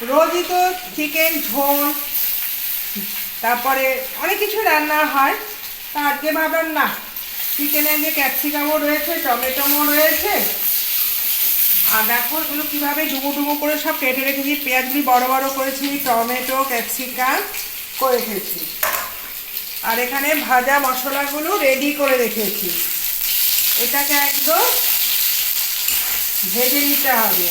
রোজই তো চিকেন, ঝোল, তারপরে অনেক কিছু রান্না হয়। তা আজকে ভাবলাম, না চিকেনের যে ক্যাপসিকামও রয়েছে, টমেটোমও রয়েছে, আর দেখো এগুলো কীভাবে ডুবো ডুবো করে সব কেটে রেখেছি, পেঁয়াজগুলি বড় বড় করেছি, টমেটো, ক্যাপসিকাম করে রেখেছি আর এখানে ভাজা মশলাগুলো রেডি করে রেখেছি। এটাকে একদম ভেজে নিতে হবে।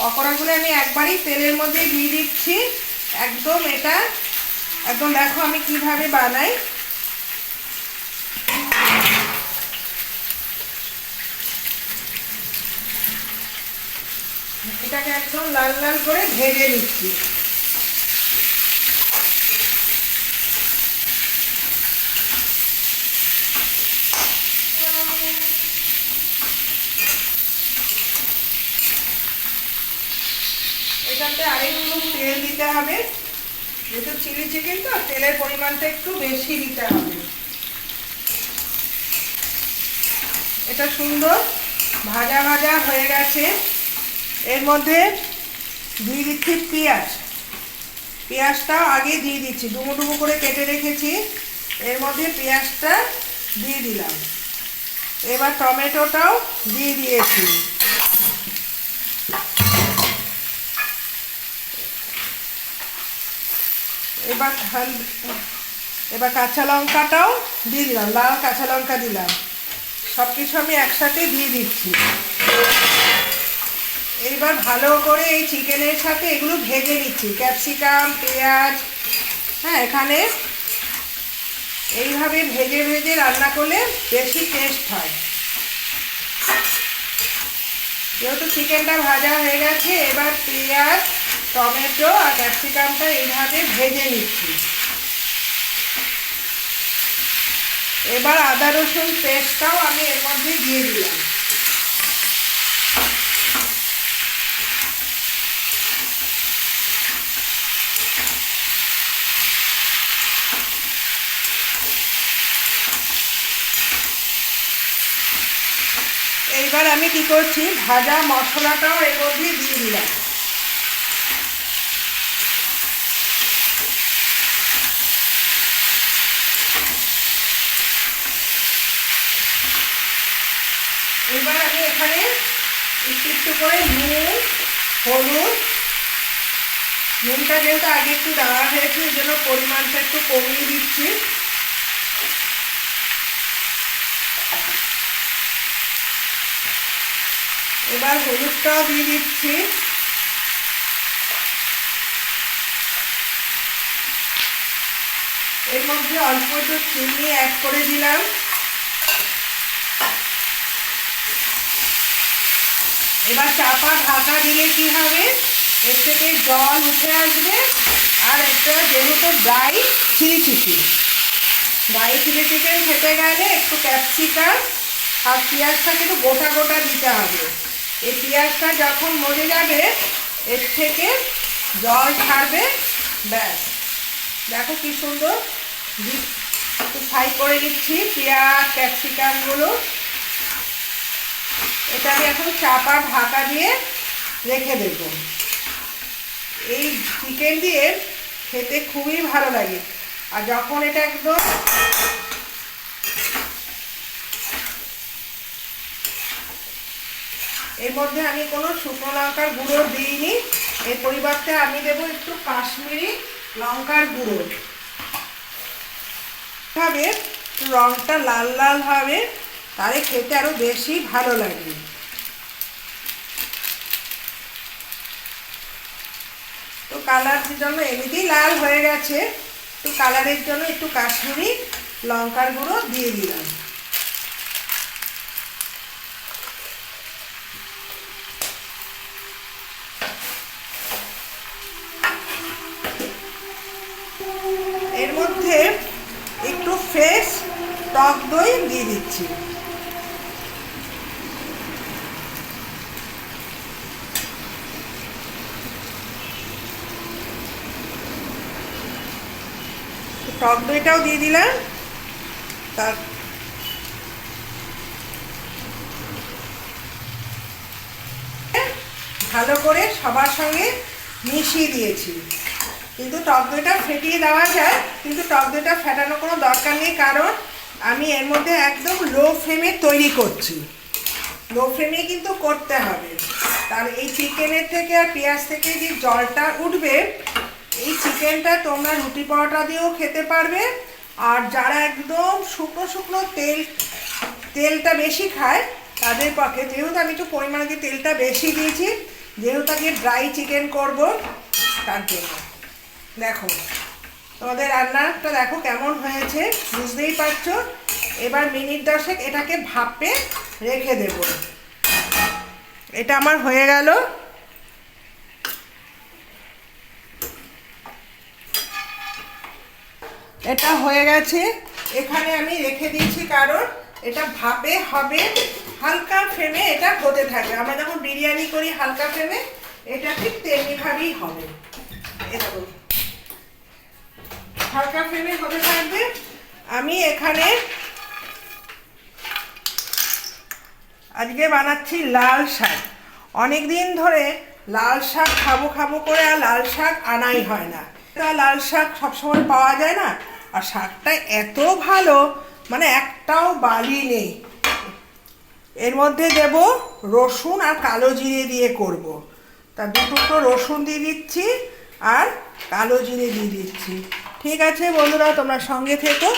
পকোড়াগুলো আমি একবারই তেলের মধ্যে দিয়ে দিচ্ছি। একদম এটা, একদম দেখো আমি কীভাবে বানাই। এটাকে একদম লাল লাল করে ভেজে নিচ্ছি। এটাতে আরেকটু তেল দিতে হবে। যেহেতু চিলি চিকেন তো, তেলের পরিমাণটা একটু বেশি দিতে হবে। এটা সুন্দর ভাজা ভাজা হয়ে গেছে। এর মধ্যে দিয়ে দিচ্ছি পেঁয়াজ। পেঁয়াজটাও আগে দিয়ে দিচ্ছি, ডুমো ডুমো করে কেটে রেখেছি। এর মধ্যে পেঁয়াজটা দিয়ে দিলাম। এবার টমেটোটাও দিয়ে দিয়েছি। এবার এবার কাঁচা লঙ্কাটাও দিয়ে দিলাম, লাল কাঁচা লঙ্কা দিলাম। সব কিছু আমি একসাথে দিয়ে দিচ্ছি। এইবার ভালো করে এই চিকেনের সাথে এগুলো ভেজে নিচ্ছি। ক্যাপসিকাম, পেঁয়াজ হ্যাঁ এখানে এইভাবে ভেজে ভেজে রান্না করলে বেশি টেস্ট হয়। যেহেতু চিকেনটা ভাজা হয়ে গেছে, এবার পেঁয়াজ টমেটো আর ক্যাপসিকামটা এইভাবে ভেজে নিচ্ছি। এবার আদা রসুন পেস্টটাও আমি এর মধ্যে দিয়ে দিলাম। এইবার আমি কি করছি? ভাজা মশলাটাও এর মধ্যে দিয়ে দিলাম। এবার আমি এখানে একটু একটু করে নুন, হলুদ। নুনটা যেহেতু আগে একটু দেওয়া হয়েছে ওই জন্য পরিমাণটা একটু কমিয়ে দিচ্ছি। এবার হলুদটাও দিয়ে দিচ্ছি। এর মধ্যে অল্প একটু চিনি অ্যাড করে দিলাম। এবার চাপা ঢাকা দিলে কি হবে? এর থেকে জল উঠে আসবে আর একটা যেহেতু dry chilli chicken dry chilli chicken খেতে গেলে একটু ক্যাপসিকাম আর পেঁয়াজটা কিন্তু গোটা গোটা দিতে হবে। এই পেঁয়াজটা যখন মরে যাবে, এর থেকে জল ছাড়বে, ব্যাস। দেখো কি সুন্দর। একটু ফ্রাই করে দিচ্ছি পেঁয়াজ, ক্যাপসিকামগুলো এটা আমি এখন চাপা ঢাকা দিয়ে রেখে দেব। এই চিকেন দিয়ে খেতে খুবই ভালো লাগে। আর যখন এটা একদম এর মধ্যে আমি কোনো শুকনো লঙ্কার গুঁড়ো দিইনি। এর পরিবর্তে আমি দেবো একটু কাশ্মীরি লঙ্কার গুঁড়ো। ভাবে রঙটা লাল লাল হবে। তাহলে খেতে আরও বেশি ভালো লাগবে তো কালারের জন্য এমনিতেই লাল হয়ে গেছে। তো কালারের জন্য একটু কাশ্মীরি লঙ্কার গুঁড়ো দিয়ে দিলাম। এর মধ্যে একটু ফ্রেশ টক দই দিয়ে দিচ্ছি। টক দইটাও দিয়ে দিলাম। তার ভালো করে সবার সঙ্গে মিশিয়ে দিয়েছি। কিন্তু টক দইটা ফেটিয়ে দেওয়া যায়, কিন্তু টক দইটা ফেটানোর কোনো দরকার নেই, কারণ আমি এর মধ্যে একদম লো ফ্লেমে তৈরি করছি। লো ফ্লেমে কিন্তু করতে হবে। তার এই চিকেনের থেকে আর পেঁয়াজ থেকে যে জলটা উঠবে এই চিকেনটা তোমরা রুটি পরোটা দিয়েও খেতে পারবে। আর যারা একদম শুকনো শুকনো তেল, তেলটা বেশি খায়, তাদের পক্ষে যেহেতু আমি একটু পরিমাণে দিয়ে তেলটা বেশি দিয়েছি, যেহেতু আমি ড্রাই চিকেন করব, তার জন্য। দেখো, তোমাদের রান্নাটা দেখো কেমন হয়েছে, বুঝতেই পারছ? এবার মিনিট দশেক এটাকে ভাপে রেখে দেব। এটা আমার হয়ে গেল। এটা হয়ে গেছে। এখানে আমি রেখে দিয়েছি কারণ এটা ভাপে হবে। হালকা ফ্লেমে এটা হতে থাকবে। আমরা যখন বিরিয়ানি করি হালকা ফ্লেমে, এটা ঠিক তেমনিভাবেই হবে। এরকম হালকা ফ্লেমে হতে থাকবে। আমি এখানে আজকে বানাচ্ছি লাল শাক। অনেক দিন ধরে লাল শাক খাব খাব করে আর লাল শাক আনাই হয় না। লাল শাক সবসময় পাওয়া যায় না? আর শাকটা এত ভালো মানে একটাও বালি নেই। এর মধ্যে দেব রসুন আর কালো জিরে দিয়ে করব। তা দুটো রসুন দিয়ে দিচ্ছি আর কালো জিরে দিয়ে দিচ্ছি। ঠিক আছে বন্ধুরা, তোমরা সঙ্গে থেকো।